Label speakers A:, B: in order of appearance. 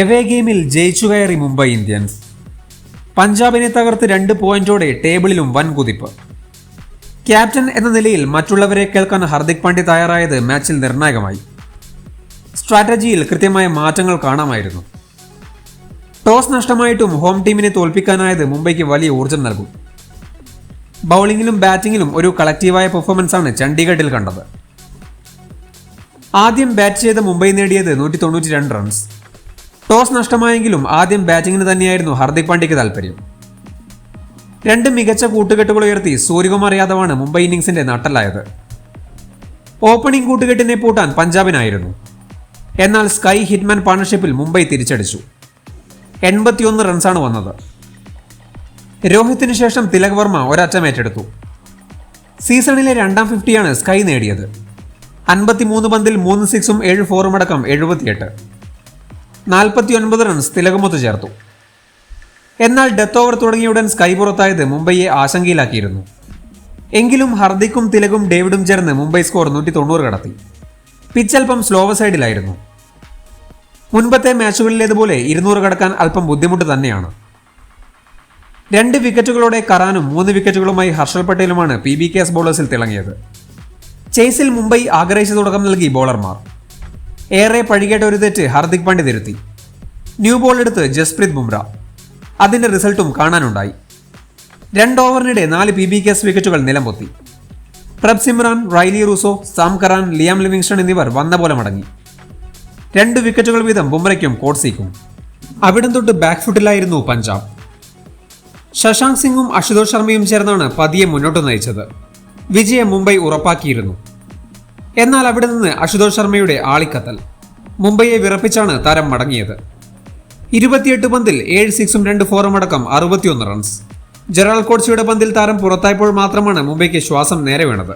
A: Away ഗെയിമിൽ ജയിച്ചു കയറി മുംബൈ ഇന്ത്യൻസ്. പഞ്ചാബിനെ തകർത്ത് രണ്ട് പോയിന്റോടെ ടേബിളിലും വൻ കുതിപ്പ് ക്യാപ്റ്റൻ എന്ന നിലയിൽ മറ്റുള്ളവരെ കേൾക്കാൻ ഹർദിക് പാണ്ഡ്യ തയ്യാറായത് മാച്ചിൽ നിർണായകമായി. സ്ട്രാറ്റജിയിൽ കൃത്യമായ മാറ്റങ്ങൾ കാണാമായിരുന്നു. ടോസ് നഷ്ടമായിട്ടും ഹോം ടീമിനെ തോൽപ്പിക്കാനായത് മുംബൈക്ക് വലിയ ഊർജം നൽകും. ബൗളിങ്ങിലും ബാറ്റിംഗിലും ഒരു കളക്റ്റീവായ പെർഫോമൻസാണ് ചണ്ഡീഗഡിൽ കണ്ടത്. ആദ്യം ബാറ്റ് ചെയ്ത മുംബൈ നേടിയത് നൂറ്റി റൺസ്. ടോസ് നഷ്ടമായെങ്കിലും ആദ്യം ബാറ്റിംഗിന് തന്നെയായിരുന്നു ഹർദിക് പാണ്ഡ്യയ്ക്ക് താൽപ്പര്യം രണ്ട് മികച്ച കൂട്ടുകെട്ടുകൾ ഉയർത്തി സൂര്യകുമാർ യാദവാണ് മുംബൈ ഇന്നിംഗ്സിന്റെ നട്ടലായത്. ഓപ്പണിംഗ് കൂട്ടുകെട്ടിനെ പൂട്ടാൻ പഞ്ചാബിനായിരുന്നു. എന്നാൽ സ്കൈ ഹിറ്റ്മാൻ പാർട്ണർഷിപ്പിൽ മുംബൈ തിരിച്ചടിച്ചു. എൺപത്തിയൊന്ന് റൺസാണ് വന്നത്. രോഹിത്തിന് ശേഷം തിലക് വർമ്മ ഒരറ്റം ഏറ്റെടുത്തു. സീസണിലെ രണ്ടാം ഫിഫ്റ്റിയാണ് സ്കൈ നേടിയത്. അൻപത്തിമൂന്ന് പന്തിൽ മൂന്ന് സിക്സും ഏഴ് ഫോറും അടക്കം എഴുപത്തിയെട്ട്. നാൽപ്പത്തി ഒൻപത് റൺസ് തിലകമൊത്ത് ചേർത്തു. എന്നാൽ ഡെത്ത് ഓവർ തുടങ്ങിയ ഉടൻ സ്കൈ പുറത്തായത് മുംബൈയെ ആശങ്കയിലാക്കിയിരുന്നു. എങ്കിലും ഹർദിക്കും തിലകും ഡേവിഡും ചേർന്ന് മുംബൈ സ്കോർ നൂറ്റി തൊണ്ണൂറ് കടത്തി പിച്ചൽപ്പം സ്ലോവ സൈഡിലായിരുന്നു മുൻപത്തെ മാച്ചുകളിലേതുപോലെ ഇരുന്നൂറ് കടക്കാൻ അല്പം ബുദ്ധിമുട്ട് തന്നെയാണ്. രണ്ട് വിക്കറ്റുകളോടെ കറാനും മൂന്ന് വിക്കറ്റുകളുമായി ഹർഷൽ പട്ടേലുമാണ് പി ബി കെ എസ് ബോളേഴ്സിൽ തിളങ്ങിയത്. ചേസിൽ മുംബൈ ആഗ്രഹിച്ച തുടക്കം നൽകി ബോളർമാർ ഏറെ പഴികേട്ട ഒരു തെറ്റ് ഹാർദിക് പാണ്ഡ്യ തിരുത്തി. ന്യൂ ബോൾ എടുത്ത് ജസ്പ്രീത് ബുംറ. അതിന്റെ റിസൾട്ടും കാണാനുണ്ടായി. രണ്ട് ഓവറിനിടെ നാല് പി ബി കെ എസ് വിക്കറ്റുകൾ നിലംപൊത്തി. Prabhsimran Riley Rossouw Sam Curran Liam Livingstone എന്നിവർ വന്ന പോലെ മടങ്ങി. രണ്ട് വിക്കറ്റുകൾ വീതം ബുംറയ്ക്കും കോട്സിക്കും. അവിടം തൊട്ട് ബാക്ക് ഫുട്ടിലായിരുന്നു പഞ്ചാബ്. ശശാങ്ക് സിംഗും അശുതോഷ് ശർമ്മയും ചേർന്നാണ് പതിയെ മുന്നോട്ട് നയിച്ചത്. വിജയം മുംബൈ ഉറപ്പാക്കിയിരുന്നു. എന്നാൽ അവിടെ നിന്ന് അശുതോഷ് ശർമ്മയുടെ ആളിക്കത്തൽ. മുംബൈയെ വിറപ്പിച്ചാണ് താരം മടങ്ങിയത്. ഇരുപത്തിയെട്ട് പന്തിൽ ഏഴ് സിക്സും രണ്ട് ഫോറും അടക്കം അറുപത്തിയൊന്ന് റൺസ് ജെറാൾ കോട്സിയുടെ പന്തിൽ താരം പുറത്തായപ്പോൾ മാത്രമാണ് മുംബൈക്ക് ശ്വാസം നേരെ വീണത്.